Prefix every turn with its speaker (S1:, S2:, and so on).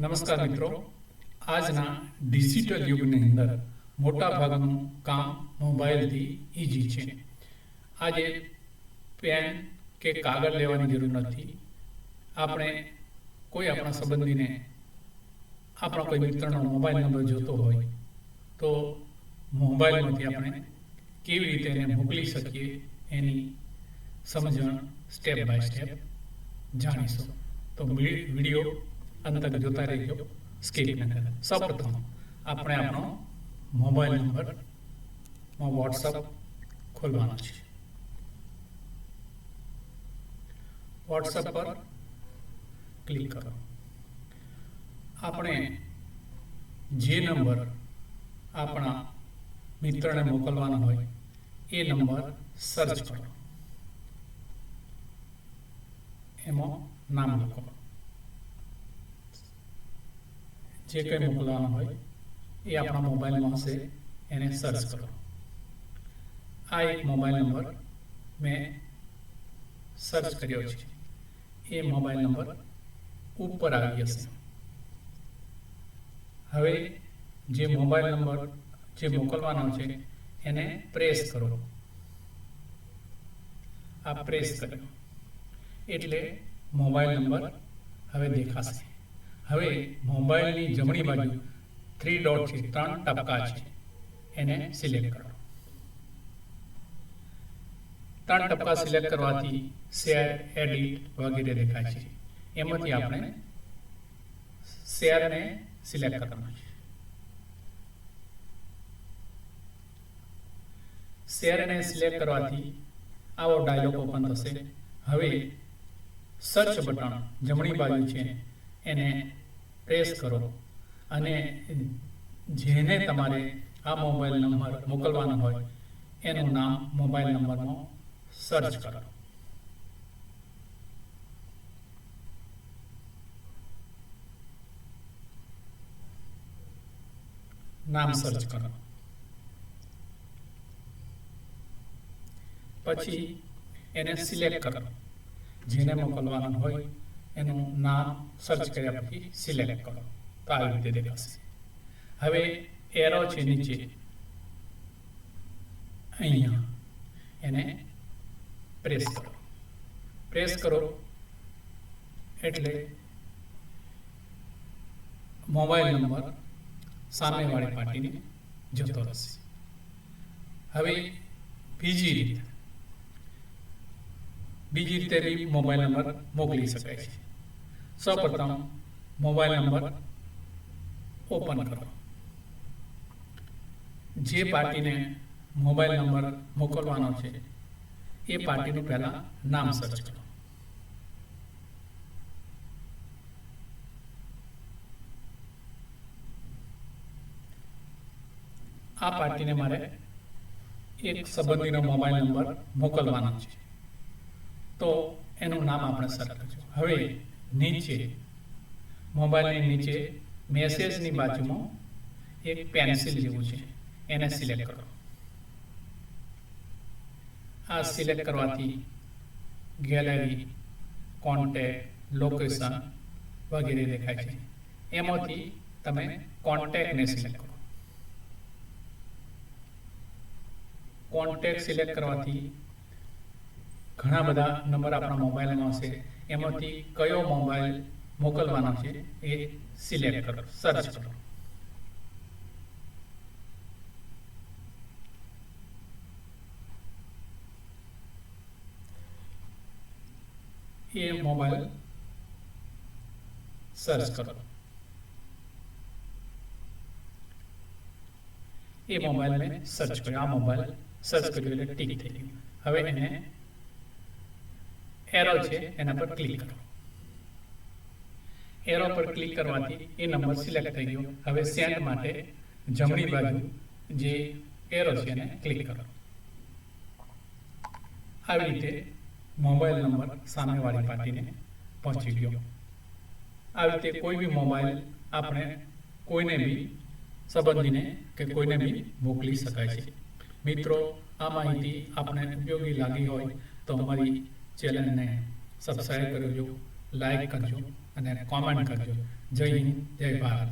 S1: નમસ્કાર મિત્રો. આજના ડિજિટલ યુગની અંદર મોટા ભાગનું કામ મોબાઈલથી ઈઝી છે. આજે પેન કે કાગળ લેવાની જરૂર નથી. આપણે કોઈ આપણા સંબંધીને આપણા કોઈ મિત્રનો મોબાઈલ નંબર જોતો હોય તો મોબાઈલમાંથી આપણે કેવી રીતે એને મોકલી શકીએ એની સમજણ સ્ટેપ બાય સ્ટેપ જાણીશું. તો વીડિયો અંત તક જોતા રહેજો. સ્કીપ ન કરતા સૌપ્રથમ, આપણે આપણો મોબાઈલ નંબર વોટ્સઅપ ખોલવાનો છે. વોટ્સઅપ પર ક્લિક કરો. આપણે જે નંબર આપણા મિત્રને મોકલવાનો હોય, એ નંબર સર્ચ કરો. એમાં નામ લખો. જે કંઈ મોકલવાનું હોય એ આપણા મોબાઈલમાં હશે, એને સર્ચ કરો. આ એક મોબાઈલ નંબર મેં સર્ચ કર્યો છે. એ મોબાઈલ નંબર ઉપર આવી હશે હવે જે મોબાઈલ નંબર જે મોકલવાનો છે, એને પ્રેસ કરો. આ પ્રેસ કર્યો. એટલે મોબાઈલ નંબર હવે દેખાશે. હવે મોબાઈલની જમણી બાજુ થ્રી ડોટ છે, ત્રણ ટપકા છે. એને સિલેક્ટ કરો. ત્રણ ટપકા સિલેક્ટ કરવાથી શેર એડિટ વગેરે દેખાય છે. એમાંથી આપણે શેરને સિલેક્ટ કરવાનું છે. શેરને સિલેક્ટ કરવાથી આવો ડાયલોગ ઓપન થશે. હવે સર્ચ બટન જમણી બાજુ છે, એને પ્રેસ કરો અને જેને તમારે આ મોબાઈલ નંબર મોકલવાનો હોય, એનું નામ મોબાઈલ નંબરમાં સર્ચ કરો. નામ સર્ચ કરો. પછી એને સિલેક્ટ કરો. જેને મોકલવાનું હોય એનું નામ સર્ચ કર્યા પછી સિલેક્ટ કરો. તો આવી રીતે દેખાશે. હવે એરો છે નીચે. અહીંયા. એને પ્રેસ કરો. પ્રેસ કરો. એટલે મોબાઈલ નંબર સામેવાળી પાર્ટીને જતો રહેશે. હવે બીજી રીતે. બીજી રીતે બી મોબાઈલ નંબર મોકલી શકાય છે. સૌપ્રથમ મોબાઈલ નંબર ઓપન કરો. જે પાર્ટીને મોબાઈલ નંબર મોકલવાનો છે, એ પાર્ટીનું પહેલાં નામ સર્ચ કરો. આ પાર્ટીને મારે એક સંબંધીનો મોબાઈલ નંબર મોકલવાનો છે. તો એનું નામ આપણે સર્ચ કરશું. હવે નીચે. મોબાઈલની નીચે મેસેજની બાજુમાં એક પેન્સિલ જેવું છે. એને સિલેક્ટ કરો. આ સિલેક્ટ કરવાથી ગેલેરી કોન્ટેક્ટ લોકેશન વગેરે દેખાય છે. એમાંથી તમે કોન્ટેક્ટને સિલેક્ટ કરો. કોન્ટેક્ટ સિલેક્ટ કરવાથી ઘણા બધા નંબર આપણા મોબાઈલમાં હશે. એમાંથી કયો મોબાઈલ મોકલવાનો છે એ સિલેક્ટ કરો, સર્ચ કરો. એ મોબાઈલ સર્ચ કરો. એ મોબાઈલ મેં સર્ચ કર્યો. આ મોબાઈલ સર્ચ કર્યો એટલે ટીક થઈ ગયું. હવે એને એરો છે એના પર ક્લિક કરો. એરો પર ક્લિક કરવાથી એ નંબર સિલેક્ટ થઈ ગયો. હવે સેન્ડ માટે જમણી બાજુ જે એરો છે એને ક્લિક કરો. આવી રીતે મોબાઈલ નંબર સામેવાળી પાર્ટીને પહોંચી ગયો. આવી રીતે કોઈ બી મોબાઈલ આપણે કોઈને બી સંબંધીને કે કોઈને બી મોકલી શકાય છે. મિત્રો આ માહિતી આપણે ઉપયોગી લાગી હોય તો અમારી ચેનલને સબસ્ક્રાઈબ કરજો લાઈક કરજો અને કોમેન્ટ કરજો. જય હિન્દ જય ભારત.